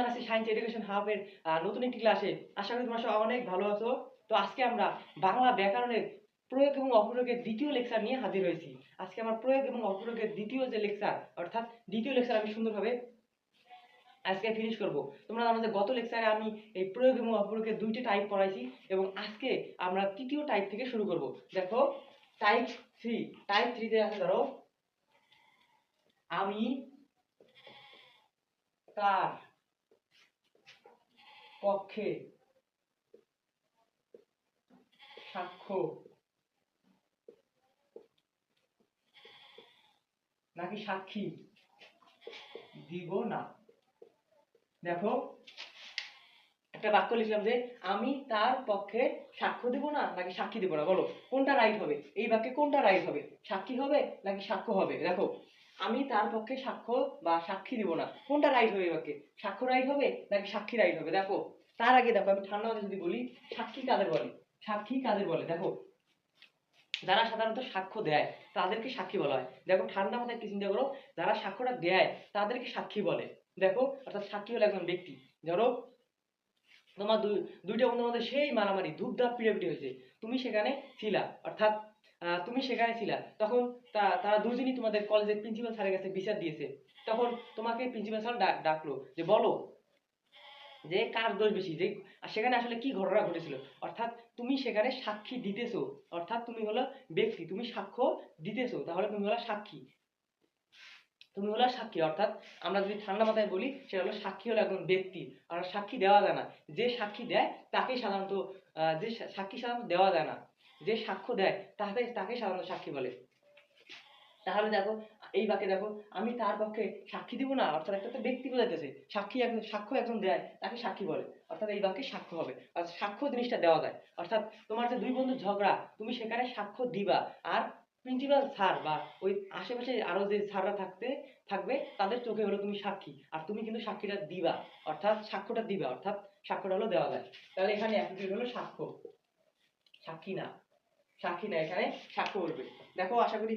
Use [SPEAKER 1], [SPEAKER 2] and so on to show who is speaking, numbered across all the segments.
[SPEAKER 1] জানাচ্ছি science education হাবের নতুন একটি ক্লাসে আশা করি তোমরা সবাই অনেক ভালো আছো। তো আজকে আমরা বাংলা ব্যাকরণের প্রয়োগ এবং অপ্রয়োগের দ্বিতীয় লেকচার নিয়ে হাজির হয়েছি। আজকে আমার প্রয়োগ এবং অপ্রয়োগের দ্বিতীয় যে লেকচার অর্থাৎ দ্বিতীয় লেকচার আমি সুন্দরভাবে আজকে ফিনিশ করব। তোমরা জানো যে গত লেকচারে আমি এই প্রয়োগ এবং অপ্রয়োগের দুইটি টাইপ পড়াইছি এবং আজকে আমরা তৃতীয় টাইপ থেকে শুরু করব। দেখো টাইপ থ্রি টাইপ থ্রিতে আছে ধরো, আমি তার পক্ষে সাক্ষ্য নাকি সাক্ষী দিব না? দেখো, একটা বাক্য লিখলাম যে, আমি তার পক্ষে সাক্ষ্য দিব না নাকি সাক্ষী দিব না? বলো, কোনটা রাইট হবে? এই বাক্যে কোনটা রাইট হবে? সাক্ষী হবে নাকি সাক্ষ্য হবে? দেখো, আমি তার পক্ষে সাক্ষ্য বা সাক্ষী দিব না। কোনটা রাইট হবে এই বাক্যে? সাক্ষ্য রাইট হবে নাকি সাক্ষী রাইট হবে? দেখো তার আগে দেখো, আমি ঠান্ডা মাথায় যদি বলি, সাক্ষী কাদের বলে? সাক্ষী কাদের বলে? দেখো, যারা সাধারণত সাক্ষ্য দেয়, তাদেরকে সাক্ষী বলা হয়। দেখো, ঠান্ডা মাথায় কি চিন্তা করো, যারা সাক্ষ্যটা দেয়, তাদেরকে সাক্ষী বলে। দেখো, অর্থাৎ সাক্ষী হলো একজন ব্যক্তি। ধরো, তোমার দুই দুইটা বন্ধুর মধ্যে সেই মারামারি, ধূপধাপ পিড়াপিড়ি হয়েছে। তুমি সেখানে ছিলা, অর্থাৎ তুমি সেখানে ছিলা। তখন তারা দুজনই তোমাদের কলেজের প্রিন্সিপাল স্যারের কাছে বিচার দিয়েছে। তখন তোমাকে প্রিন্সিপাল স্যার ডাক- ডাকলো যে, বলো যে কার দোষ বেশি? যে সেখানে আসলে কি ঘটনা ঘটেছিল? অর্থাৎ তুমি সেখানে সাক্ষী দিতেছো। অর্থাৎ তুমি হলো ব্যক্তি, তুমি সাক্ষ্য দিতেছো। তাহলে তুমি হলো সাক্ষী। তুমি হলো সাক্ষী। অর্থাৎ আমরা যদি ঠান্ডা মাথায় বলি, সেটা হলো সাক্ষী হলো একজন ব্যক্তি। আর সাক্ষী দেওয়া যায় না। যে সাক্ষী দেয়, তাকেই সাধারণত যে সাক্ষী সাধারণত দেওয়া যায় না। যে সাক্ষ্য দেয় তাকে তাকে সাধারণত সাক্ষী বলে। তাহলে দেখো এই বাক্যে দেখো, আমি তার পক্ষে সাক্ষী দিব না, অর্থাৎ একটা তো ব্যক্তি বোঝাইতেছে, সাক্ষী একজন সাক্ষ্য একজন দেয়, তাকে সাক্ষী বলে, অর্থাৎ এই বাক্যে সাক্ষ্য হবে, অর্থাৎ সাক্ষ্য জিনিসটা দেওয়া যায়, অর্থাৎ তোমার যে দুই বন্ধু ঝগড়া, তুমি সেখানে সাক্ষ্য দিবা, আর প্রিন্সিপাল স্যার বা ওই আশেপাশে আরও যে স্যাররা থাকতে, থাকবে, তাদের চোখে হলো তুমি সাক্ষী, আর তুমি কিন্তু সাক্ষীটা দিবা, অর্থাৎ সাক্ষ্যটা দিবা, অর্থাৎ সাক্ষ্যটা হলো দেওয়া যায়, তাহলে এখানে অ্যাপ্লিকেট হলো সাক্ষ্য, সাক্ষী না সাক্ষী না, এখানে সাক্ষ্য বলবে দেখো আশা করি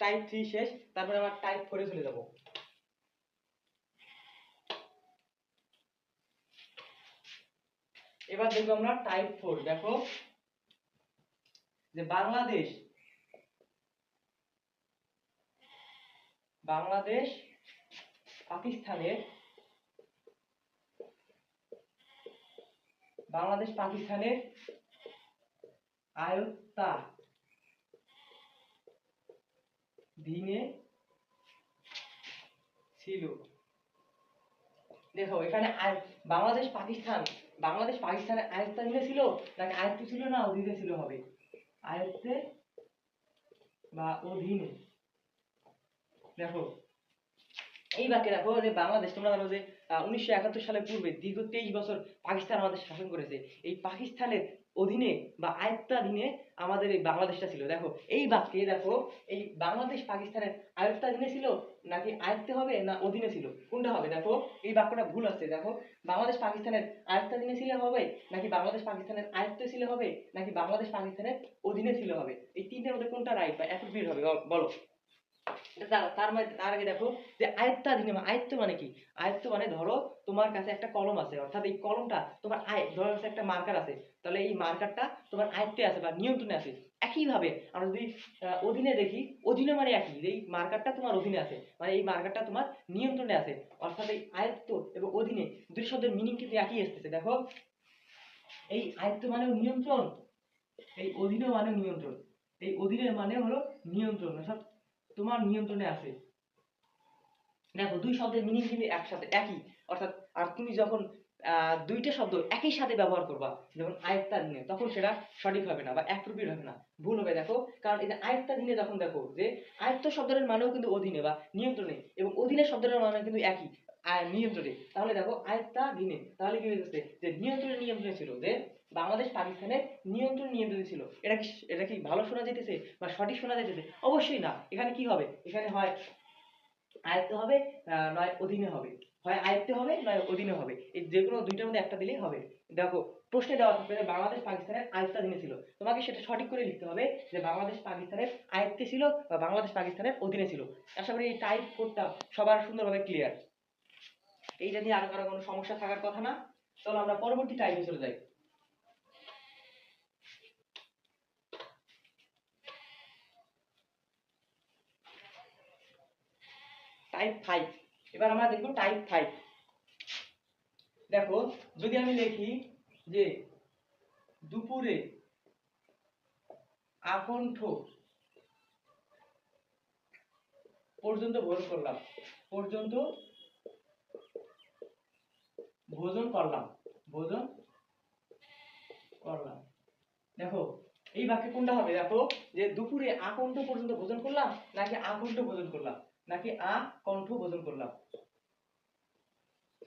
[SPEAKER 1] টাইপ থ্রি শেষ, তারপরে আবার টাইপ ফোরে চলে যাব। এবার দেখব আমরা টাইপ ফোর দেখো। যে বাংলাদেশ বাংলাদেশ, পাকিস্তানের বাংলাদেশ, পাকিস্তানের আয়ত্তা দিনে ছিল। দেখো, এখানে বাংলাদেশ, পাকিস্তান, বাংলাদেশ, পাকিস্তানের আয়ত্তাধীনে ছিল নাকি আয়ত্ত ছিল না, অধীনে ছিল হবে? আয়ত্তে বা অধীনে? দেখো, এই বাক্যে দেখো যে বাংলাদেশ, তোমরা জানো যে উনিশশো একাত্তর সালের পূর্বে দীর্ঘ তেইশ বছর পাকিস্তান আমাদের শাসন করেছে। এই পাকিস্তানের অধীনে বা আয়ত্তাধীনে আমাদের এই বাংলাদেশটা ছিল। দেখো, এই বাক্যে দেখো, এই বাংলাদেশ পাকিস্তানের আয়ত্তাধীনে ছিল নাকি আয়ত্তে হবে না অধীনে ছিল? কোনটা হবে? দেখো, এই বাক্যটা ভুল আছে দেখো, বাংলাদেশ পাকিস্তানের আয়ত্তাধীনে ছিল হবে নাকি বাংলাদেশ পাকিস্তানের আয়ত্তে ছিল হবে নাকি বাংলাদেশ পাকিস্তানের অধীনে ছিল হবে? এই তিনটার মধ্যে কোনটা রাইট বা অ্যাপ্রোপ্রিয়েট হবে? বল- এটা তার- তার আগে দেখো যে আয়ত্তাধীনে মানে আয়ত্ত মানে কি? আয়ত্ত মানে ধরো তোমার কাছে একটা কলম আছে, অর্থাৎ এই কলমটা তোমার আয়, ধরো কাছে একটা মার্কার আছে, তাহলে এই মার্কারটা তোমার আয়ত্তে আছে বা নিয়ন্ত্রণে আছে। একইভাবে আমরা যদি অধীনে দেখি, অধীনে মানে একই এই মার্কারটা তোমার অধীনে আছে মানে এই মার্কারটা তোমার নিয়ন্ত্রণে আছে, অর্থাৎ এই আয়ত্ত এবং অধীনে দুই শব্দের মিনিং কিন্তু একই আসতেছে। দেখো, এই আয়ত্ত মানে নিয়ন্ত্রণ, এই অধীনে মানে নিয়ন্ত্রণ, এই অধীনের মানে হলো নিয়ন্ত্রণ, অর্থাৎ তোমার নিয়ন্ত্রণে আছে দেখো, দুই শব্দের মিনিং কিন্তু একসাথে, একই। অর্থাৎ, আর তুমি যখন দুইটা শব্দ একই সাথে ব্যবহার করবা, যেমন আয়ত্তাধীনে তখন সেটা সঠিক হবে না বা একরূপীর হবে না, ভুল হবে। দেখো, কারণ এই যে আয়ত্তাধীনে যখন দেখো যে, আয়ত্ত শব্দের মানেও কিন্তু অধীনে বা নিয়ন্ত্রণে এবং অধীনে শব্দের মানে কিন্তু একই। আয়- নিয়ন্ত্রণে। তাহলে দেখো আয়ত্তাধীনে তাহলে কি হয়েছে? যে নিয়ন্ত্রণে নিয়ন্ত্রণে ছিল যে বাংলাদেশ পাকিস্তানের নিয়ন্ত্রণ নিয়ন্ত্রণে ছিল। এটা কি এটা কি ভালো শোনা যেতেছে বা সঠিক শোনা যেতেছে অবশ্যই না। এখানে কি হবে? এখানে হয় আয়ত্ত হবে নয় অধীনে হবে। হয় আয়ত্তে হবে, নয় অধীনে হবে। এই যে কোনো দুইটার মধ্যে একটা দিলেই হবে। দেখো, প্রশ্নে দেওয়া থাকবে বাংলাদেশ পাকিস্তানের আয়ত্তাধীনে ছিল। তোমাকে সেটা সঠিক করে লিখতে হবে যে বাংলাদেশ পাকিস্তানের আয়ত্তে ছিল বা বাংলাদেশ পাকিস্তানের অধীনে ছিল। আশা করি এই টাইপ কোডটা সবার সুন্দরভাবে ক্লিয়ার এইটা নিয়ে আরও কারও কোনো সমস্যা থাকার কথা না। চলো আমরা পরবর্তী টাইপে চলে যাই। টাইপ ফাইভ এবার আমরা দেখব টাইপ ফাইভ দেখো, যদি আমি লিখি যে দুপুরে আকণ্ঠ পর্যন্ত ভোজন করলাম। পর্যন্ত ভোজন করলাম ভোজন করলাম। দেখো, এই বাক্যে কোনটা হবে? দেখো, যে দুপুরে আকণ্ঠ পর্যন্ত ভোজন করলাম, নাকি আকণ্ঠ ভোজন করলাম? নাকি আ কণ্ঠ ভোজন করলাম?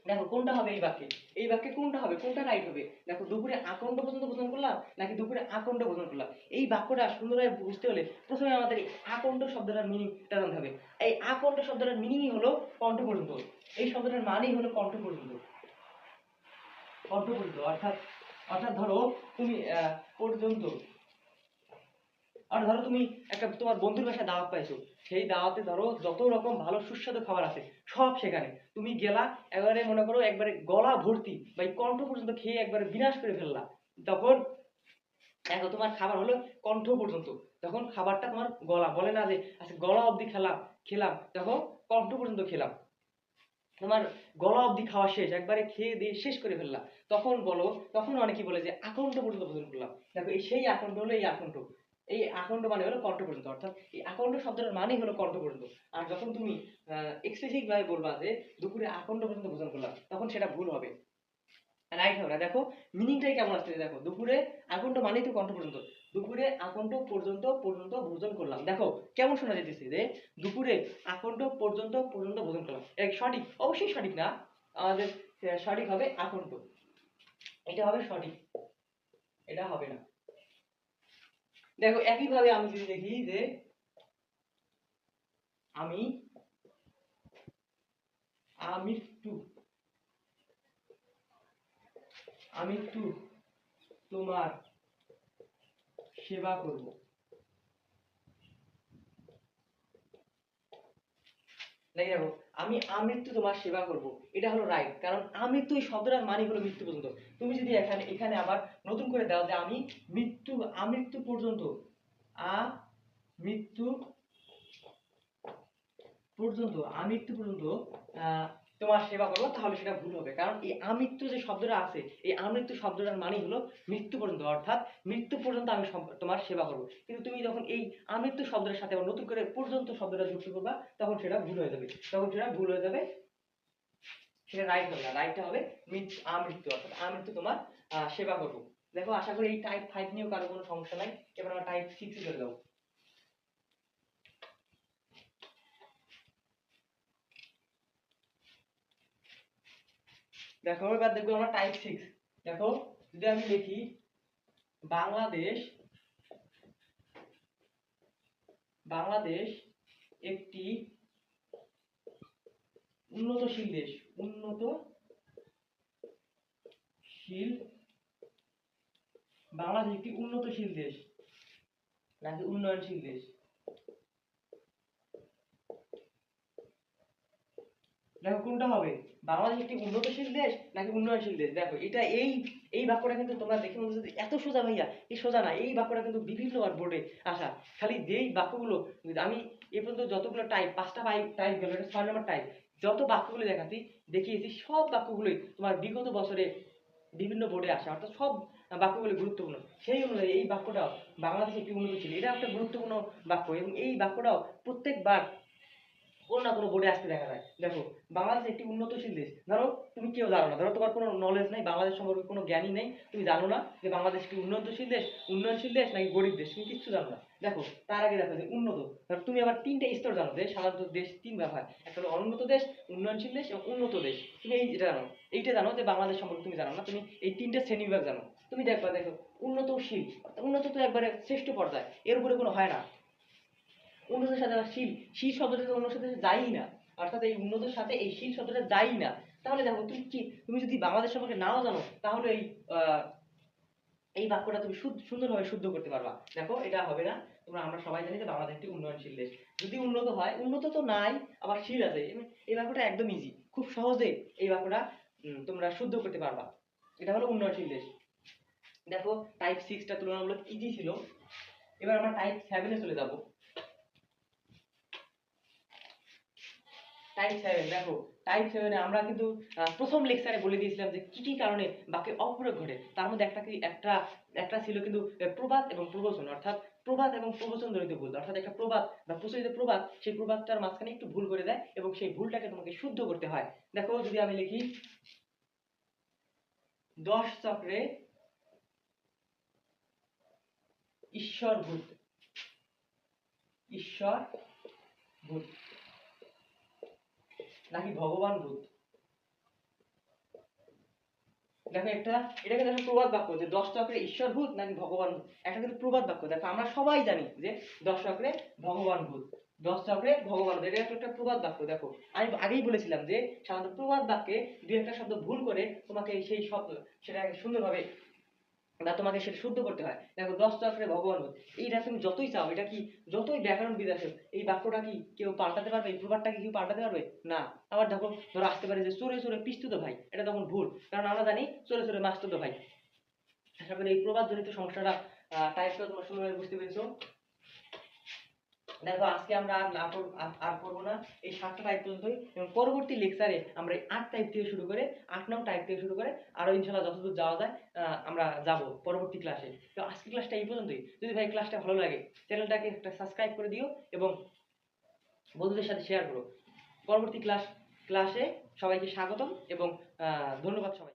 [SPEAKER 1] দেখো, কোনটা হবে এই বাক্যে? এই বাক্যে কোনটা হবে? কোনটা রাইট হবে? দেখো, দুপুরে আকণ্ঠ পর্যন্ত ভোজন করলাম, নাকি দুপুরে আকণ্ঠ ভোজন করলাম? এই বাক্যটা সুন্দরভাবে বুঝতে হলে প্রথমে আমাদের এই আকণ্ঠ শব্দটার মিনিংটা জানতে হবে। এই আকণ্ঠ শব্দটার মিনিংই হলো কণ্ঠ পর্যন্ত। এই শব্দটার মানেই হলো কণ্ঠ পর্যন্ত। পর্যন্ত অর্থাৎ অর্থাৎ ধরো তুমি পর্যন্ত, আর ধরো তুমি একটা, তোমার বন্ধুর বাসায় দাওয়াত পাইছো, সেই দাওয়াতে ধরো যত রকম ভালো সুস্বাদু খাবার আছে, সব সেখানে। তুমি গেলা এবারে মনে করো একবারে গলা ভর্তি, বা এই কণ্ঠ পর্যন্ত খেয়ে একবারে বিনাশ করে ফেললা। তখন, দেখো তোমার খাবার হলো কণ্ঠ পর্যন্ত। তখন খাবারটা তোমার গলা, বলে না যে আচ্ছা গলা অবধি খেলাম খেলাম, দেখো কণ্ঠ পর্যন্ত খেলাম। তোমার গলা অবধি খাওয়া শেষ, একবারে খেয়ে দিয়ে শেষ করে ফেললাম। তখন বলো, তখন অনেকে বলে যে আকণ্ঠ পর্যন্ত ভোজন করলাম। দেখো, এই সেই আকণ্ঠ হলো এই আকণ্ঠ। এই আকণ্ঠ মানে হলো কণ্ঠ পর্যন্ত, অর্থাৎ এই আকণ্ঠ শব্দটার মানেই হলো কণ্ঠ পর্যন্ত। আর যখন তুমি এক্সপ্রেসিভ ভাবে বলবা যে দুপুরে আকণ্ঠ পর্যন্ত ভোজন করলাম, তখন সেটা ভুল হবে। রাইট হবে না দেখো মিনিংটাই কেমন আসছে দেখো, দুপুরে আকণ্ঠ মানেই তো কণ্ঠ পর্যন্ত। দুপুরে আকণ্ঠ পর্যন্ত পর্যন্ত ভোজন করলাম। দেখো, কেমন শোনা যেতেছে যে দুপুরে আকণ্ঠ পর্যন্ত পর্যন্ত ভোজন করলাম। এটা সঠিক? অবশ্যই সঠিক না। আমাদের সঠিক হবে আকণ্ঠ। এটা হবে সঠিক। এটা হবে না। দেখো, একইভাবে আমি যদি দেখি যে, আমি আমৃত্যু আমৃত্যু তোমার সেবা করব। দেখি দেখো আমি আমৃত্যু তোমার সেবা করব। এটা হলো রাইট কারণ আমৃত্যু এই শব্দটার মানে হলো মৃত্যু পর্যন্ত। তুমি যদি এখানে এখানে আবার নতুন করে দাও যে আমি মৃত্যু, আমৃত্যু পর্যন্ত, আ মৃত্যু পর্যন্ত, আমৃত্যু পর্যন্ত তোমার সেবা করব, তাহলে সেটা ভুল হবে। কারণ এই আমৃত্যু যে শব্দটা আছে, এই আমৃত্যু শব্দটার মানে হলো মৃত্যু পর্যন্ত, অর্থাৎ মৃত্যু পর্যন্ত আমি তোমার সেবা করব। কিন্তু তুমি যখন এই আমৃত্যু শব্দের সাথে নতুন করে পর্যন্ত শব্দটা যুক্ত করবা, তখন সেটা ভুল হয়ে যাবে। তখন সেটা ভুল হয়ে যাবে, সেটা রাইট হবে না। রাইটটা হবে মৃত্যু, আমৃত্যু, অর্থাৎ আমৃত্যু তোমার সেবা করব। দেখো, আশা করি এই টাইপ ফাইভ নিয়েও কারও কোনো সমস্যা নাই। এবার আমরা টাইপ সিক্সে চলে যাব। দেখো, এবার দেখব আমরা টাইপ সিক্স দেখো, যদি আমি লিখি বাংলাদেশ বাংলাদেশ একটি উন্নতশীল দেশ। উন্নতশীল, বাংলাদেশ একটি উন্নতশীল দেশ। নাকি উন্নয়নশীল দেশ। দেখো কোনটা হবে? বাংলাদেশ একটি উন্নতশীল দেশ নাকি উন্নয়নশীল দেশ? দেখো, এটা এই এই বাক্যটা কিন্তু তোমরা দেখে মনে হচ্ছে এত সোজা ভাইয়া, এই সোজা না, এই বাক্যটা কিন্তু বিভিন্নবার বোর্ডে আসা। খালি যেই বাক্যগুলো, আমি এ পর্যন্ত যতগুলো টাইপ পাঁচটা টাইপ টাইপ গেল, এটা ছয় নম্বর টাইপ যত বাক্যগুলো দেখাচ্ছি, দেখিয়েছি, সব বাক্যগুলোই তোমার বিগত বছরে বিভিন্ন বোর্ডে আসা। অর্থাৎ সব বাক্যগুলো গুরুত্বপূর্ণ। সেই অনুযায়ী এই বাক্যটাও বাংলাদেশ একটি উন্নতশীল। এটা একটা গুরুত্বপূর্ণ বাক্য এবং এই বাক্যটাও প্রত্যেকবার কোনো না কোনো বোর্ডে আসতে দেখা যায়। দেখো, বাংলাদেশ একটি উন্নতশীল দেশ। ধরো, তুমি কেউ জানো না। ধরো, তোমার কোনো নলেজ নেই, বাংলাদেশ সম্পর্কে কোনো জ্ঞানই নেই, তুমি জানো না যে বাংলাদেশ কি উন্নতশীল দেশ, উন্নয়নশীল দেশ নাকি গরিব দেশ, তুমি কিচ্ছু জানো না। দেখো, তার আগে দেখো যে উন্নত। ধরো, তুমি আবার তিনটা স্তর জানো যে সাধারণত দেশ তিন ভাগ একটা হলো অনুন্নত দেশ, উন্নয়নশীল দেশ এবং উন্নত দেশ। তুমি এই জানো, এইটা জানো যে বাংলাদেশ সম্পর্কে তুমি জানো না, তুমি এই তিনটা শ্রেণি বিভাগ জানো। তুমি দেখবা, দেখো, উন্নতশীল উন্নত তো একবারে শ্রেষ্ঠ পর্যায়ে, এর উপরে কোনো হয় না। উন্নতের সাথে শীল শীল শব্দটা তো উন্নতের সাথে যায়ই না, অর্থাৎ এই উন্নতের সাথে এই শীল শব্দটা যায়ই না, তাহলে দেখো তুমি কি, তুমি যদি বাংলাদেশ সম্পর্কে নাও জানো, তাহলে এই এই বাক্যটা তুমি সুন্দরভাবে শুদ্ধ করতে পারবা। দেখো, এটা হবে না, তোমরা, আমরা সবাই জানি যে বাংলাদেশ একটি উন্নয়নশীল দেশ। যদি উন্নত হয়, উন্নত তো নাই, আবার শীল আছে। এই- বাক্যটা একদম ইজি খুব সহজে এই বাক্যটা তোমরা শুদ্ধ করতে পারবা। এটা হলো উন্নয়নশীল দেশ। দেখো টাইপ সিক্সটা তুলনামূলক ইজি ছিল। এবার আমরা টাইপ সেভেনে চলে যাব। টাইপ সেভেন দেখো টাইপ সেভেনে আমরা কিন্তু প্রথম লেকচারে বলে দিয়েছিলাম যে কি কি কারণে বাক্যে অপ্রয়োগ ঘটে। তার মধ্যে একটা কি, একটা একটা ছিল কিন্তু প্রবাদ এবং প্রবচন, অর্থাৎ প্রবাদ এবং প্রবচন জড়িত ভুল। অর্থাৎ একটা প্রবাদ বা প্রচলিত প্রবাদ, সেই প্রবাদটার মাঝখানে একটু ভুল করে দেয় এবং সেই ভুলটাকে তোমাকে শুদ্ধ করতে হয়। দেখো, যদি আমি লিখি, দশ চক্রে ঈশ্বর ভূত ঈশ্বর ভূত নাকি ভগবান ভূত দেখো একটা এটা কিন্তু প্রবাদ বাক্য, যে দশ চক্রে ঈশ্বর ভূত নাকি ভগবান ভূত একটা কিন্তু প্রবাদ বাক্য, দেখো আমরা সবাই জানি যে দশ চক্রে ভগবান ভূত দশ চক্রে ভগবান। এটা একটা একটা প্রবাদ বাক্য, দেখো আমি আগেই বলেছিলাম যে সাধারণত প্রবাদ বাক্যে দুই একটা শব্দ ভুল করে তোমাকে সেই শব্দ, সেটাকে সুন্দরভাবে বা তোমাকে সেটা শুদ্ধ করতে হয়। দেখো, দশ চক্রে ভগবান এইটা তুমি যতই চাও, এটা কি যতই ব্যাকরণ বিদ আসে এই বাক্যটা কি কেউ পাল্টাতে পারবে? এই প্রবাদটা কি কেউ পাল্টাতে পারবে? না। আবার দেখো, ধরো আসতে পারে যে চোরে চোরে পিস্তুত ভাই। এটা তখন ভুল, কারণ আমরা জানি চোরে চোরে মাস্তুত ভাই। করি এই প্রবাদ জনিত সমস্যাটা টাইপ তোমার সময় বুঝতে পেরেছ। দেখো, আজকে আমরা আর না আর- করব না। এই সাতটা টাইপ পর্যন্তই। এবং পরবর্তী লেকচারে আমরা এই আট টাইপ থেকে শুরু করে, আট নং টাইপ থেকে শুরু করে আরও ইনশাল্লাহ যতদূর যাওয়া যায় আমরা যাব পরবর্তী ক্লাসে তো আজকে ক্লাসটা এই পর্যন্তই। যদি ভাই ক্লাসটা ভালো লাগে চ্যানেলটাকে একটা সাবস্ক্রাইব করে দিও এবং বন্ধুদের সাথে শেয়ার করো। পরবর্তী ক্লাস ক্লাসে সবাইকে স্বাগতম এবং ধন্যবাদ সবাই